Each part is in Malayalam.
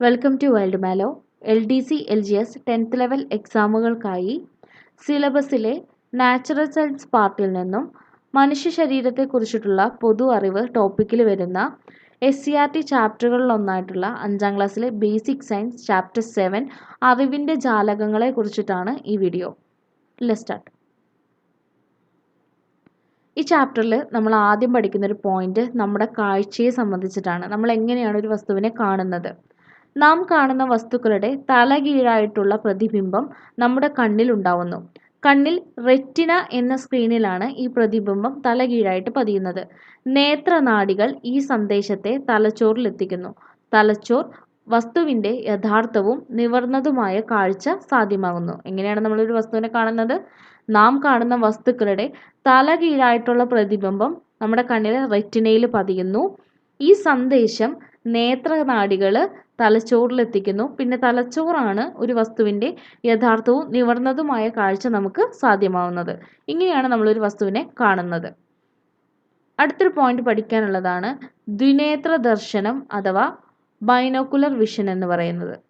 Welcome to world Malo L D C L G S tenth level എക്സാമുകൾക്കായി സിലബസിലെ നാച്ചുറൽ സയൻസ് പാർട്ടിൽ നിന്നും മനുഷ്യ ശരീരത്തെക്കുറിച്ചിട്ടുള്ള പൊതു അറിവ് ടോപ്പിക്കിൽ വരുന്ന എസ് സി ആർ ടി ചാപ്റ്ററുകളിലൊന്നായിട്ടുള്ള അഞ്ചാം ക്ലാസ്സിലെ ബേസിക് സയൻസ് ചാപ്റ്റർ സെവൻ അറിവിന്റെ ജാലകങ്ങളെ കുറിച്ചിട്ടാണ് ഈ വീഡിയോ ലെസ്റ്റാർട്ട് സ്റ്റാർട്ട് ഈ ചാപ്റ്ററിൽ നമ്മൾ ആദ്യം പഠിക്കുന്ന ഒരു പോയിന്റ് നമ്മുടെ കാഴ്ചയെ സംബന്ധിച്ചിട്ടാണ്. നമ്മൾ എങ്ങനെയാണ് ഒരു വസ്തുവിനെ കാണുന്നത്? നാം കാണുന്ന വസ്തുക്കളുടെ തലകീഴായിട്ടുള്ള പ്രതിബിംബം നമ്മുടെ കണ്ണിൽ ഉണ്ടാവുന്നു. കണ്ണിൽ റെറ്റിന എന്ന സ്ക്രീനിലാണ് ഈ പ്രതിബിംബം തലകീഴായിട്ട് പതിയുന്നത്. നേത്രനാടികൾ ഈ സന്ദേശത്തെ തലച്ചോറിൽ എത്തിക്കുന്നു തലച്ചോർ വസ്തുവിന്റെ യഥാർത്ഥവും നിവർന്നതുമായ കാഴ്ച സാധ്യമാകുന്നു. എങ്ങനെയാണ് നമ്മളൊരു വസ്തുവിനെ കാണുന്നത്? നാം കാണുന്ന വസ്തുക്കളുടെ തലകീഴായിട്ടുള്ള പ്രതിബിംബം നമ്മുടെ കണ്ണിലെ റെറ്റിനയിൽ പതിയുന്നു. ഈ സന്ദേശം നേത്രനാഡികൾ തലച്ചോറിലെത്തിക്കുന്നു. പിന്നെ തലച്ചോറാണ് ഒരു വസ്തുവിന്റെ യഥാർത്ഥവും നിവർന്നതുമായ കാഴ്ച നമുക്ക് സാധ്യമാവുന്നത്. ഇങ്ങനെയാണ് നമ്മളൊരു വസ്തുവിനെ കാണുന്നത്. അടുത്തൊരു പോയിന്റ് പഠിക്കാനുള്ളതാണ് ദ്വിനേത്ര ദർശനം അഥവാ ബൈനോക്കുലർ വിഷൻ എന്ന് പറയുന്നത്.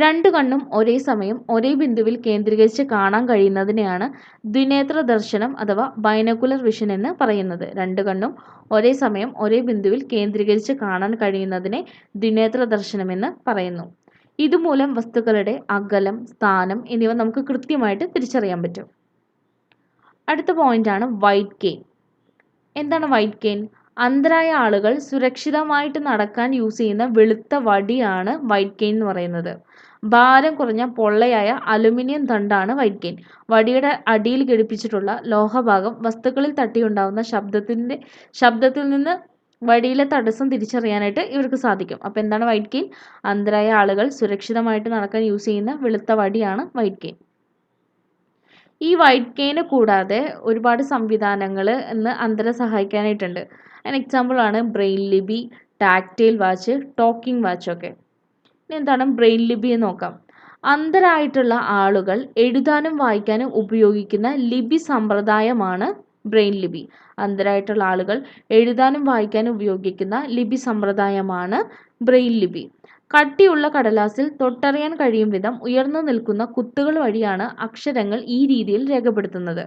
രണ്ട് കണ്ണും ഒരേ സമയം ഒരേ ബിന്ദുവിൽ കേന്ദ്രീകരിച്ച് കാണാൻ കഴിയുന്നതിനെയാണ് ദ്വിനേത്ര ദർശനം അഥവാ ബൈനക്കുലർ വിഷൻ എന്ന് പറയുന്നത്. രണ്ടു കണ്ണും ഒരേ സമയം ഒരേ ബിന്ദുവിൽ കേന്ദ്രീകരിച്ച് കാണാൻ കഴിയുന്നതിനെ ദ്വിനേത്ര ദർശനം എന്ന് പറയുന്നു. ഇതുമൂലം വസ്തുക്കളുടെ അകലം സ്ഥാനം എന്നിവ നമുക്ക് കൃത്യമായിട്ട് തിരിച്ചറിയാൻ പറ്റും. അടുത്ത പോയിന്റാണ് വൈറ്റ് കെയിൻ എന്താണ് വൈറ്റ് കെയിൻ അന്ധരായ ആളുകൾ സുരക്ഷിതമായിട്ട് നടക്കാൻ യൂസ് ചെയ്യുന്ന വെളുത്ത വടിയാണ് വൈറ്റ് കെയിൻ എന്ന് പറയുന്നത്. ഭാരം കുറഞ്ഞ പൊള്ളയായ അലുമിനിയം തണ്ടാണ് വൈറ്റ് കെയിൻ വടിയുടെ അടിയിൽ ഘടിപ്പിച്ചിട്ടുള്ള ലോഹഭാഗം വസ്തുക്കളിൽ തട്ടിയുണ്ടാകുന്ന ശബ്ദത്തിന്റെ ശബ്ദത്തിൽ നിന്ന് വഴിയിലെ തടസ്സം തിരിച്ചറിയാനായിട്ട് ഇവർക്ക് സാധിക്കും. അപ്പോൾ എന്താണ് വൈറ്റ് കെയിൻ അന്ധരായ ആളുകൾ സുരക്ഷിതമായിട്ട് നടക്കാൻ യൂസ് ചെയ്യുന്ന വെളുത്ത വടിയാണ് വൈറ്റ് കെയിൻ ഈ വൈറ്റ് കെയിന് കൂടാതെ ഒരുപാട് സംവിധാനങ്ങൾ ഇന്ന് അന്ധരെ സഹായിക്കാനായിട്ടുണ്ട്. അതിന് എക്സാമ്പിളാണ് ബ്രെയിൻ ലിബി ടാക്റ്റൈൽ വാച്ച് ടോക്കിംഗ് വാച്ചൊക്കെ ഇനി എന്താണ്? ബ്രെയിൻ എന്ന് നോക്കാം. അന്ധരായിട്ടുള്ള ആളുകൾ എഴുതാനും വായിക്കാനും ഉപയോഗിക്കുന്ന ലിപി സമ്പ്രദായമാണ് ബ്രെയിൻ ലിപി. അന്ധരായിട്ടുള്ള ആളുകൾ എഴുതാനും വായിക്കാനും ഉപയോഗിക്കുന്ന ലിപി സമ്പ്രദായമാണ് ബ്രെയിൻ ലിപി. കട്ടിയുള്ള കടലാസിൽ തൊട്ടറിയാൻ കഴിയും വിധം ഉയർന്നു നിൽക്കുന്ന കുത്തുകൾ വഴിയാണ് അക്ഷരങ്ങൾ ഈ രീതിയിൽ രേഖപ്പെടുത്തുന്നത്.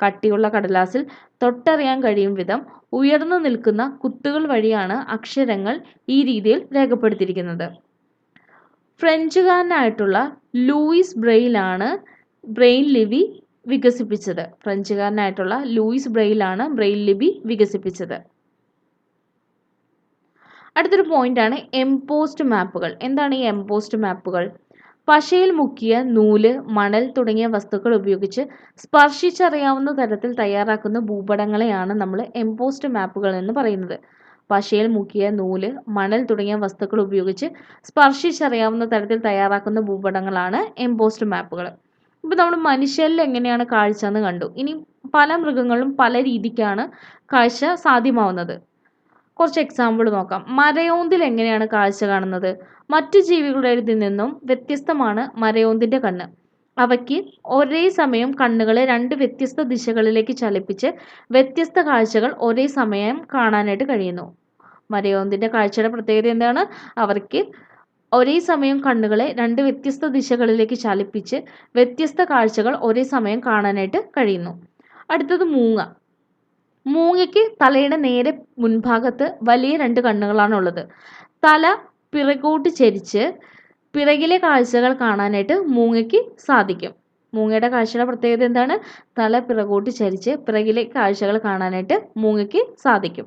കട്ടിയുള്ള കടലാസിൽ തൊട്ടറിയാൻ കഴിയും വിധം ഉയർന്നു നിൽക്കുന്ന കുത്തുകൾ വഴിയാണ് അക്ഷരങ്ങൾ ഈ രീതിയിൽ രേഖപ്പെടുത്തിയിരിക്കുന്നത്. ഫ്രഞ്ചുകാരനായിട്ടുള്ള ലൂയിസ് ബ്രെയിലാണ് ബ്രെയിൻ ലിപി വികസിപ്പിച്ചത്. ഫ്രഞ്ചുകാരനായിട്ടുള്ള ലൂയിസ് ബ്രെയിലാണ് ബ്രെയിൻ ലിപി വികസിപ്പിച്ചത്. അടുത്തൊരു പോയിന്റാണ് എംപോസ്റ്റ് മാപ്പുകൾ. എന്താണ് ഈ എംപോസ്റ്റ് മാപ്പുകൾ? പശയിൽ മുക്കിയ നൂൽ മണൽ തുടങ്ങിയ വസ്തുക്കൾ ഉപയോഗിച്ച് സ്പർശിച്ചറിയാവുന്ന തരത്തിൽ തയ്യാറാക്കുന്ന ഭൂപടങ്ങളെയാണ് നമ്മൾ എംപോസ്റ്റ് മാപ്പുകൾ എന്ന് പറയുന്നത്. പശയിൽ മുക്കിയ നൂൽ മണൽ തുടങ്ങിയ വസ്തുക്കൾ ഉപയോഗിച്ച് സ്പർശിച്ചറിയാവുന്ന തരത്തിൽ തയ്യാറാക്കുന്ന ഭൂപടങ്ങളാണ് എംബോസ്ഡ് മാപ്പുകൾ ഇപ്പൊ നമ്മൾ മനുഷ്യരിൽ എങ്ങനെയാണ് കാഴ്ച എന്ന് കണ്ടു. ഇനി പല മൃഗങ്ങളും പല രീതിക്കാണ് കാഴ്ച സാധ്യമാവുന്നത്. കുറച്ച് എക്സാമ്പിൾ നോക്കാം. മരയോന്തിൽ എങ്ങനെയാണ് കാഴ്ച കാണുന്നത്? മറ്റു ജീവികളുടേതിൽ നിന്നും വ്യത്യസ്തമാണ് മരയോന്തിന്റെ കണ്ണ്. അവയ്ക്ക് ഒരേ സമയം കണ്ണുകളെ രണ്ട് വ്യത്യസ്ത ദിശകളിലേക്ക് ചലിപ്പിച്ച് വ്യത്യസ്ത കാഴ്ചകൾ ഒരേ സമയം കാണാനായിട്ട് കഴിയുന്നു. മരയോന്തിന്റെ കാഴ്ചയുടെ പ്രത്യേകത എന്താണ്? അവർക്ക് ഒരേ സമയം കണ്ണുകളെ രണ്ട് വ്യത്യസ്ത ദിശകളിലേക്ക് ചലിപ്പിച്ച് വ്യത്യസ്ത കാഴ്ചകൾ ഒരേ സമയം കാണാനായിട്ട് കഴിയുന്നു. അടുത്തത് മൂങ്ങ. മൂങ്ങയ്ക്ക് തലയുടെ നേരെ മുൻഭാഗത്ത് വലിയ രണ്ട് കണ്ണുകളാണുള്ളത്. തല പിറകോട്ട് ചരിച്ച് പിറകിലെ കാഴ്ചകൾ കാണാനായിട്ട് മൂങ്ങയ്ക്ക് സാധിക്കും. മൂങ്ങയുടെ കാഴ്ചയുടെ പ്രത്യേകത എന്താണ്? തല പിറകോട്ട് ചരിച്ച് പിറകിലെ കാഴ്ചകൾ കാണാനായിട്ട് മൂങ്ങയ്ക്ക് സാധിക്കും.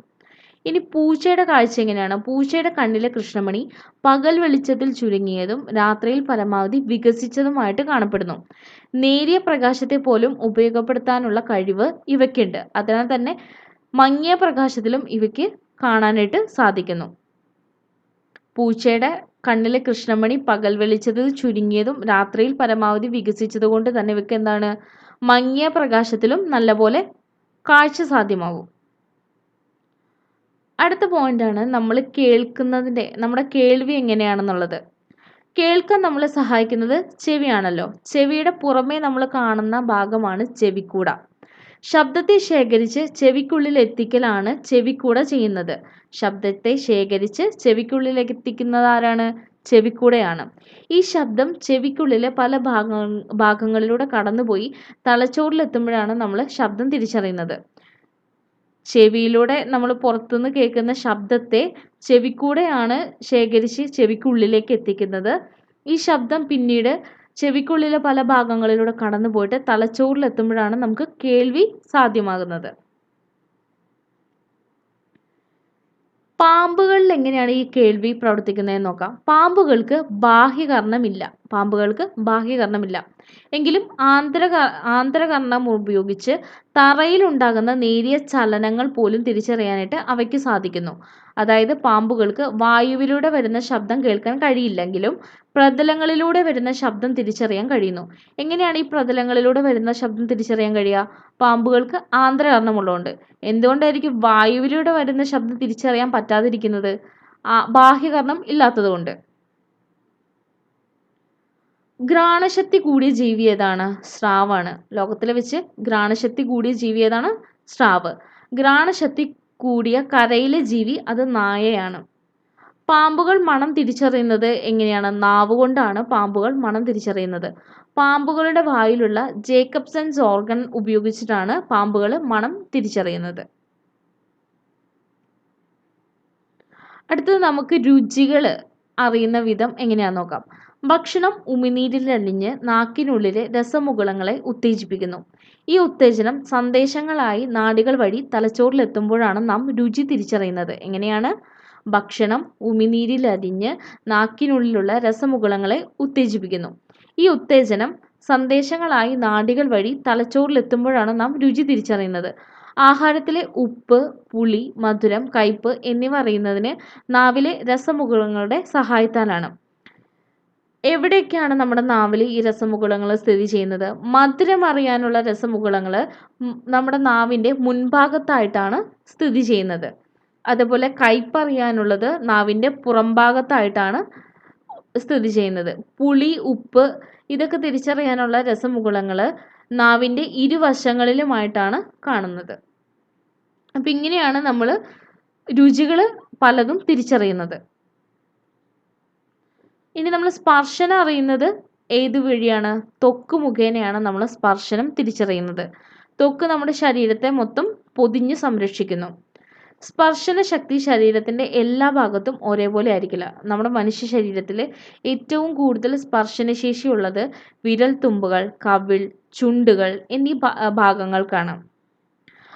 ഇനി പൂച്ചയുടെ കാഴ്ച എങ്ങനെയാണ്? പൂച്ചയുടെ കണ്ണിലെ കൃഷ്ണമണി പകൽ വെളിച്ചത്തിൽ ചുരുങ്ങിയതും രാത്രിയിൽ പരമാവധി വികസിച്ചതുമായിട്ട് കാണപ്പെടുന്നു. നേരിയ പ്രകാശത്തെ പോലും ഉപയോഗപ്പെടുത്താനുള്ള കഴിവ് ഇവയ്ക്കുണ്ട്. അതിനാൽ തന്നെ മങ്ങിയ പ്രകാശത്തിലും ഇവയ്ക്ക് കാണാനായിട്ട് സാധിക്കുന്നു. പൂച്ചയുടെ കണ്ണിലെ കൃഷ്ണമണി പകൽ വെളിച്ചത്തിൽ ചുരുങ്ങിയതും രാത്രിയിൽ പരമാവധി വികസിച്ചതുകൊണ്ട് തന്നെ ഇവയ്ക്ക് എന്താണ്? മങ്ങിയ പ്രകാശത്തിലും നല്ലപോലെ കാഴ്ച സാധ്യമാവും. അടുത്ത പോയിന്റാണ് നമ്മൾ കേൾക്കുന്നതിന്റെ നമ്മുടെ കേൾവി എങ്ങനെയാണെന്നുള്ളത്. കേൾക്കാൻ നമ്മളെ സഹായിക്കുന്നത് ചെവിയാണല്ലോ. ചെവിയുടെ പുറമേ നമ്മൾ കാണുന്ന ഭാഗമാണ് ചെവിക്കൂട. ശബ്ദത്തെ ശേഖരിച്ച് ചെവിക്കുള്ളിൽ എത്തിക്കലാണ് ചെവിക്കൂട ചെയ്യുന്നത്. ശബ്ദത്തെ ശേഖരിച്ച് ചെവിക്കുള്ളിൽ എത്തിക്കുന്നത് ആരാണ്? ചെവിക്കൂടെയാണ്. ഈ ശബ്ദം ചെവിക്കുള്ളിലെ പല ഭാഗ ഭാഗങ്ങളിലൂടെ കടന്നുപോയി തലച്ചോറിലെത്തുമ്പോഴാണ് നമ്മൾ ശബ്ദം തിരിച്ചറിയുന്നത്. ചെവിയിലൂടെ നമ്മൾ പുറത്തുനിന്ന് കേൾക്കുന്ന ശബ്ദത്തെ ചെവിക്കൂടെയാണ് ശേഖരിച്ച് ചെവിക്കുള്ളിലേക്ക് എത്തിക്കുന്നത്. ഈ ശബ്ദം പിന്നീട് ചെവിക്കുള്ളിലെ പല ഭാഗങ്ങളിലൂടെ കടന്നു പോയിട്ട് തലച്ചോറിലെത്തുമ്പോഴാണ് നമുക്ക് കേൾവി സാധ്യമാകുന്നത്. പാമ്പുകളിൽ എങ്ങനെയാണ് ഈ കേൾവി പ്രവർത്തിക്കുന്നതെന്ന് നോക്കാം. പാമ്പുകൾക്ക് ബാഹ്യകർണമില്ല. പാമ്പുകൾക്ക് ബാഹ്യകർണമില്ല. എങ്കിലും ആന്തര ആന്തരകർണം ഉപയോഗിച്ച് തറയിലുണ്ടാകുന്ന നേരിയ ചലനങ്ങൾ പോലും തിരിച്ചറിയാനായിട്ട് അവയ്ക്ക് സാധിക്കുന്നു. അതായത് പാമ്പുകൾക്ക് വായുവിലൂടെ വരുന്ന ശബ്ദം കേൾക്കാൻ കഴിയില്ലെങ്കിലും പ്രതലങ്ങളിലൂടെ വരുന്ന ശബ്ദം തിരിച്ചറിയാൻ കഴിയുന്നു. എങ്ങനെയാണ് ഈ പ്രതലങ്ങളിലൂടെ വരുന്ന ശബ്ദം തിരിച്ചറിയാൻ കഴിയുക? പാമ്പുകൾക്ക് ആന്തരകർണമുള്ളതുകൊണ്ട്. എന്തുകൊണ്ടായിരിക്കും വായുവിലൂടെ വരുന്ന ശബ്ദം തിരിച്ചറിയാൻ പറ്റാതിരിക്കുന്നത്? ബാഹ്യകർണം ഇല്ലാത്തതുകൊണ്ട്. ഘ്രാണശക്തി കൂടിയ ജീവി ഏതാണ്? സ്രാവാണ്. ലോകത്തിലെ വെച്ച് ഘ്രാണശക്തി കൂടിയ ജീവി ഏതാണ്? സ്രാവ്. ഘ്രാണശക്തി കൂടിയ കരയിലെ ജീവി അത് നായയാണ്. പാമ്പുകൾ മണം തിരിച്ചറിയുന്നത് എങ്ങനെയാണ്? നാവ് കൊണ്ടാണ് പാമ്പുകൾ മണം തിരിച്ചറിയുന്നത്. പാമ്പുകളുടെ വായിലുള്ള ജേക്കബ്സൺസ് ഓർഗൻ ഉപയോഗിച്ചിട്ടാണ് പാമ്പുകൾ മണം തിരിച്ചറിയുന്നത്. അടുത്തത് നമുക്ക് രുചികൾ അറിയുന്ന വിധം എങ്ങനെയാണെന്ന് നോക്കാം. ഭക്ഷണം ഉമിനീരിലലിഞ്ഞ് നാക്കിനുള്ളിലെ രസമുകുളങ്ങളെ ഉത്തേജിപ്പിക്കുന്നു. ഈ ഉത്തേജനം സന്ദേശങ്ങളായി നാഡികൾ വഴി തലച്ചോറിലെത്തുമ്പോഴാണ് നാം രുചി തിരിച്ചറിയുന്നത്. എങ്ങനെയാണ്? ഭക്ഷണം ഉമിനീരിലരിഞ്ഞ് നാക്കിനുള്ളിലുള്ള രസമുകുളങ്ങളെ ഉത്തേജിപ്പിക്കുന്നു. ഈ ഉത്തേജനം സന്ദേശങ്ങളായി നാഡികൾ വഴി തലച്ചോറിലെത്തുമ്പോഴാണ് നാം രുചി തിരിച്ചറിയുന്നത്. ആഹാരത്തിലെ ഉപ്പ് പുളി മധുരം കയ്പ് എന്നിവ അറിയുന്നതിന് നാവിലെ രസമുകുളങ്ങളുടെ സഹായത്താലാണ്. എവിടെയൊക്കെയാണ് നമ്മുടെ നാവിൽ ഈ രസമുകുളങ്ങൾ സ്ഥിതി ചെയ്യുന്നത്? മധുരം അറിയാനുള്ള രസമുകുളങ്ങൾ നമ്മുടെ നാവിന്റെ മുൻഭാഗത്തായിട്ടാണ് സ്ഥിതി ചെയ്യുന്നത്. അതുപോലെ കയ്പറിയാനുള്ളത് നാവിന്റെ പുറംഭാഗത്തായിട്ടാണ് സ്ഥിതി ചെയ്യുന്നത്. പുളി ഉപ്പ് ഇതൊക്കെ തിരിച്ചറിയാനുള്ള രസമുകുളങ്ങൾ നാവിന്റെ ഇരുവശങ്ങളിലുമായിട്ടാണ് കാണുന്നത്. അപ്പം ഇങ്ങനെയാണ് നമ്മൾ രുചികൾ പലതും തിരിച്ചറിയുന്നത്. ഇനി നമ്മൾ സ്പർശനം അറിയുന്നത് ഏത് വഴിയാണ്? തൊക്ക് മുഖേനയാണ് നമ്മൾ സ്പർശനം തിരിച്ചറിയുന്നത്. തൊക്ക് നമ്മുടെ ശരീരത്തെ മൊത്തം പൊതിഞ്ഞ് സംരക്ഷിക്കുന്നു. സ്പർശന ശക്തി ശരീരത്തിന്റെ എല്ലാ ഭാഗത്തും ഒരേപോലെ ആയിരിക്കില്ല. നമ്മുടെ മനുഷ്യ ശരീരത്തിൽ ഏറ്റവും കൂടുതൽ സ്പർശനശേഷിയുള്ളത് വിരൽ തുമ്പുകൾ കവിൾ ചുണ്ടുകൾ എന്നീ ഭാഗങ്ങൾക്കാണ്.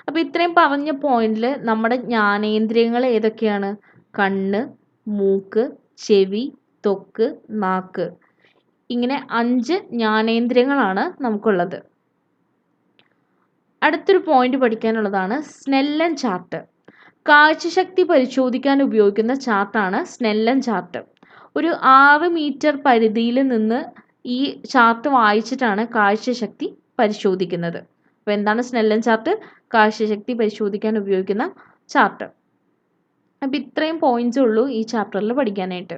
അപ്പോൾ ഇത്രയും പറഞ്ഞ പോയിന്റിൽ നമ്മുടെ ജ്ഞാനേന്ദ്രിയങ്ങൾ ഏതൊക്കെയാണ്? കണ്ണ് മൂക്ക് ചെവി ത്വക്ക് നാക്ക്. ഇങ്ങനെ അഞ്ച് ജ്ഞാനേന്ദ്രിയങ്ങളാണ് നമുക്കുള്ളത്. അടുത്തൊരു പോയിന്റ് പഠിക്കാനുള്ളതാണ് സ്നെല്ലൻ ചാർട്ട് കാഴ്ചശക്തി പരിശോധിക്കാൻ ഉപയോഗിക്കുന്ന ചാർട്ടാണ് സ്നെല്ലൻ ചാർട്ട് ഒരു ആറ് മീറ്റർ പരിധിയിൽ നിന്ന് ഈ ചാർട്ട് വായിച്ചിട്ടാണ് കാഴ്ചശക്തി പരിശോധിക്കുന്നത്. അപ്പോൾ എന്താണ് സ്നെല്ലൻ ചാർട്ട് കാഴ്ചശക്തി പരിശോധിക്കാൻ ഉപയോഗിക്കുന്ന ചാർട്ട് അപ്പോൾ ഇത്രയും പോയിന്റ്സ് ഉള്ളൂ ഈ ചാപ്റ്ററിൽ പഠിക്കാനായിട്ട്.